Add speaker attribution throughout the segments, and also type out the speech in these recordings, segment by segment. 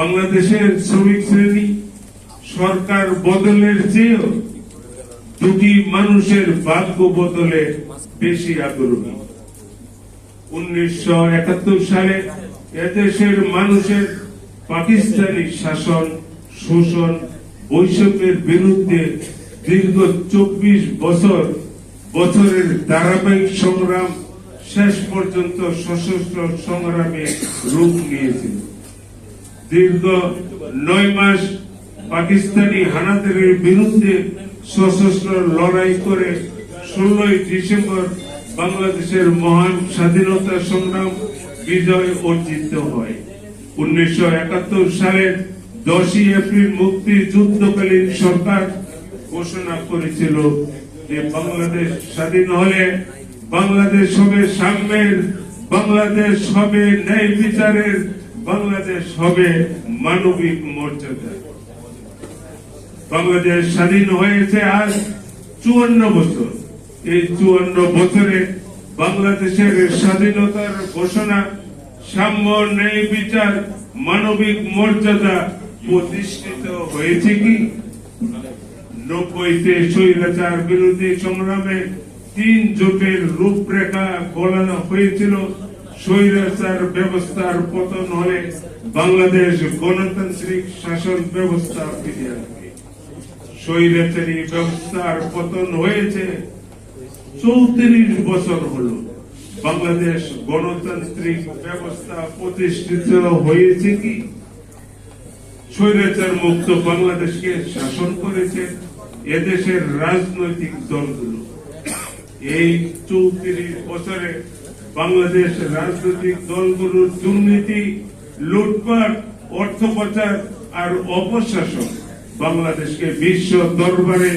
Speaker 1: বাংলাদেশের শ্রমিক শ্রেণি সরকার বদলের চেয়েও দুটি মানুষের ভাগ্য বদলে বেশি আগ্রহী। উনিশশো একাত্তর সালে এদেশের মানুষের পাকিস্তানি শাসন, শোষণ, বৈষম্যের বিরুদ্ধে দীর্ঘ চব্বিশ বছর, বছরের ধারাবাহিক সংগ্রাম শেষ পর্যন্ত সশস্ত্র সংগ্রামে রূপ নিয়েছিল। দীর্ঘ নয় মাস পাকিস্তানি হানাদারের বিরুদ্ধে সশস্ত্র লড়াই করে ষোলোই ডিসেম্বর বাংলাদেশের মহান স্বাধীনতা সংগ্রাম বিজয় অর্জিত হয়। উনিশশো একাত্তর সালের দশই এপ্রিল মুক্তিযুদ্ধকালীন সরকার ঘোষণা করেছিল যে বাংলাদেশ স্বাধীন হলে বাংলাদেশ হবে সাম্যের, বাংলাদেশ হবে ন্যায় বিচারের বাংলাদেশ হবে মানবিক মর্যাদা। বাংলাদেশ স্বাধীন হয়েছে আজ চুয়ান্ন বছর। এই চুয়ান্ন বছরে বাংলাদেশের স্বাধীনতার ঘোষণা, সাম্য ন্যায় বিচার, মানবিক মর্যাদা প্রতিষ্ঠিত হয়েছে কি? নব্বইতে স্বৈরাচার বিরোধী সংগ্রামে তিন জোটের রূপরেখা বলানো হয়েছিল। স্বৈরাচার ব্যবস্থার পতন হলে বাংলাদেশ গণতান্ত্রিক শাসন ব্যবস্থা ফিরে আসবে স্বৈরাচারী ব্যবস্থার পতন হয়েছে চৌত্রিশ বছর হলো। বাংলাদেশ গণতান্ত্রিক ব্যবস্থা প্রতিষ্ঠিত হয়েছে কি? স্বৈরাচার মুক্ত বাংলাদেশকে শাসন করেছে এদেশের রাজনৈতিক দলগুলো। এই চৌত্রিশ বছরে বাংলাদেশ রাজনৈতিক দলগুলোর দুর্নীতি, লুটপাট অর্থ পাচার আর অপশাসন বাংলাদেশকে বিশ্ব দরবারে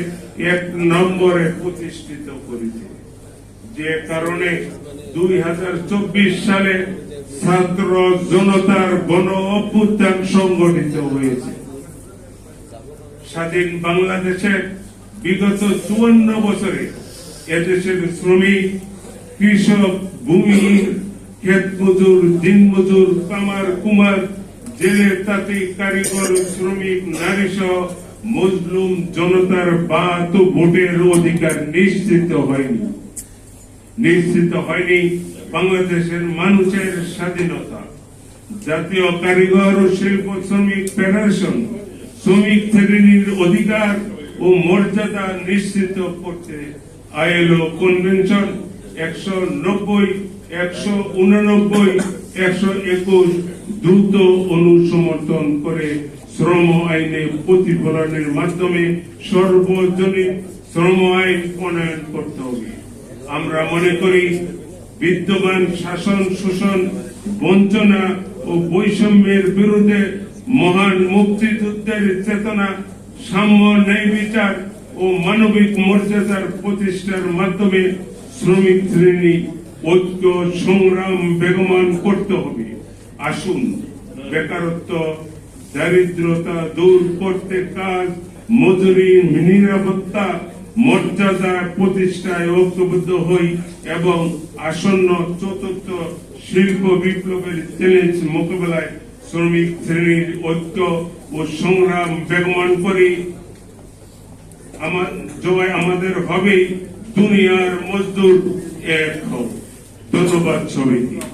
Speaker 1: এক নম্বরে প্রতিষ্ঠিত করেছে। যে কারণে দুই হাজার চব্বিশ সালে ছাত্র জনতার গণ অভ্যুত্থান সংগঠিত হয়েছে। স্বাধীন বাংলাদেশে বিগত চুয়ান্ন বছরে এদেশের শ্রমিক, কৃষক ভূমিহীন ক্ষেত মজুর দিন মজুর কামার, কুমার, জেলে তাঁতি, কারিগর, শ্রমিক, নারী সহ মজলুম জনতার বাত ও ভোটের অধিকার নিশ্চিত হয়নি। নিশ্চিত হয়নি বাংলাদেশের মানুষের স্বাধীনতা। জাতীয় কারিগর ও শিল্প, শ্রমিক, ফেডারেশন, শ্রমিক শ্রেণির অধিকার ও মর্যাদা নিশ্চিত করতে আইএলও কনভেনশন একশো নব্বই, একশো উননব্বই, একশো একুশ দ্রুত অনুসমর্থন করে শ্রম আইনে প্রতিফলনের মাধ্যমে সর্বজনীন শ্রম আইন প্রণয়ন করতে হবে। আমরা মনে করি, বিদ্যমান শাসন, শোষণ, বঞ্চনা ও বৈষম্যের বিরুদ্ধে মহান মুক্তিযুদ্ধের চেতনা, সাম্য ন্যায় বিচার ও মানবিক মর্যাদার প্রতিষ্ঠার মাধ্যমে শ্রমিক শ্রেণি, ঐক্য, সংগ্রাম, বেগমান করতে হবে। আসুন, বেকারত্ব, দারিদ্রতা দূর করতে কাজ, মজুরি, নিরাপত্তা, মর্যাদা প্রতিষ্ঠায় ঐক্যবদ্ধ হই এবং আসন্ন চতুর্থ শিল্প বিপ্লবের চ্যালেঞ্জ মোকাবেলায় শ্রমিক শ্রেণির ঐক্য ও সংগ্রাম বেগমান করি। আমার জয় আমাদের হবেই। দুনিয়ার মজদুর এক হোক ধন্যবাদ সবাইকে।